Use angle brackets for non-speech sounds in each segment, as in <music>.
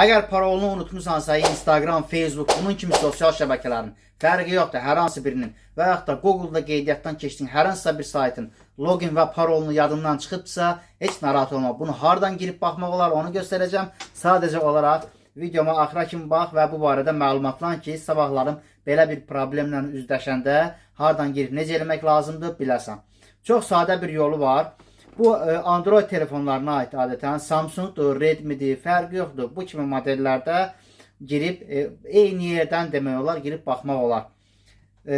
Əgər parolunu unutmusansa, Instagram, Facebook, bunun kimi sosial şəbəkələrin fərqi yoxdur, hər hansı birinin və yaxud da Google-da qeydiyyatdan keçdiyin hər hansısa bir saytın login və parolunu yadından çıxıbsa, heç narahat olma. Bunu hardan girib baxmaq olar, onu göstərəcəm. Sadəcə olaraq videoma axıra kimi bax və bu barədə məlumatlan ki, sabahlarım belə bir problemlə üzləşəndə hardan girib necə eləmək lazımdır biləsən. Çox sadə bir yolu var. Bu e, Android telefonlarına aid adətən Samsungdur, Redmi'dir, fərqi yoxdur. Bu kimi modellərdə girib e, eyni yerdən demək olar, girib baxmaq olar. E,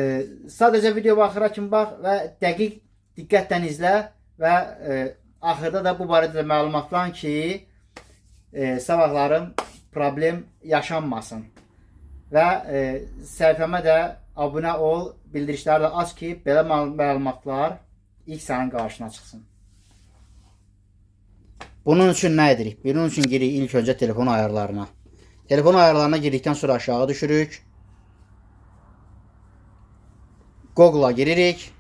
sadəcə video axıra kimi bax və dəqiq diqqətlə izlə və axırda da bu barədə də məlumatlan ki, sabahlarım problem yaşanmasın. Və səhifəmə də abunə ol, bildirişləri də aç ki, belə məl- məlumatlar ilk sənin qarşına çıxsın. Bunun üçün nə edirik? Bunun üçün giririk ilk öncə telefon ayarlarına. Telefon ayarlarına girdikdən sonra aşağı düşürük. Google'a giririk.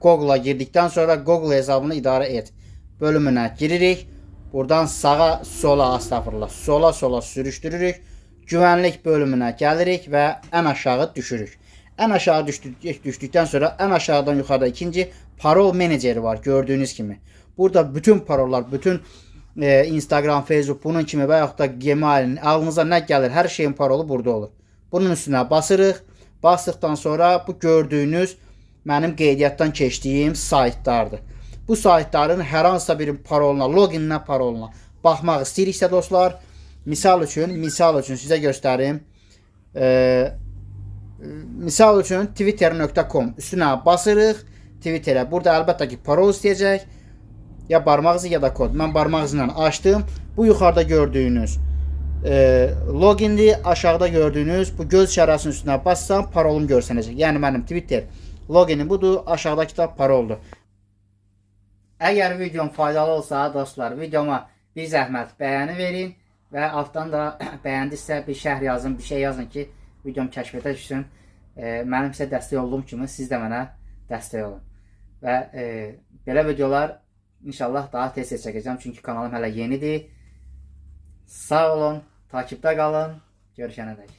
Google'a girdikten sonra Google hesabını idare et. Bölümüne giririk. Buradan sağa sola astagfirullah. Sola sola sürüştürürük. Güvenlik bölümüne gelirik ve en aşağı düşürük. En aşağı düştük, düştükten sonra en aşağıdan yukarıda ikinci parol menajeri var gördüğünüz gibi. Burada bütün parollar, bütün e, Instagram, Facebook bunun kimi və yaxud da Gmail'in ağlınıza nə gəlir, hər şeyin parolu burada olur. Bunun üstünə basırıq. Basdıqdan sonra bu gördüyünüz mənim qeydiyyatdan keçdiyim saytlardır. Bu saytların hər hansısa bir paroluna, logininə, paroluna baxmaq istəyiriksə dostlar, misal üçün, misal üçün sizə göstərim. Eee misal üçün twitter.com üstünə basırıq. Twitterə burada əlbəttə ki parol istəyəcək. Ya barmaq izi ya da kod. Mən barmaq izi ilə açdım. Bu yuxarıda gördüyünüz e, logindir. Aşağıda gördüyünüz bu göz işarəsinin üstünə bassam parolum görsənəcək. Yəni mənim Twitter loginim budur. Aşağıdakı da paroldur. Əgər videom faydalı olsa dostlar, videoma bir zəhmət bəyəni verin və altdan da <coughs> bəyəndisə bir şərh yazın, bir şey yazın ki, videom kəşfiyyata düşsün. E, mənim sizə dəstək olduğum kimi siz də mənə dəstək olun. Və e, belə videolar inşallah daha tez-tez çəkəcəm çünki kanalım hələ yenidir. Sağ olun, takipdə qalın. Görüşənədək.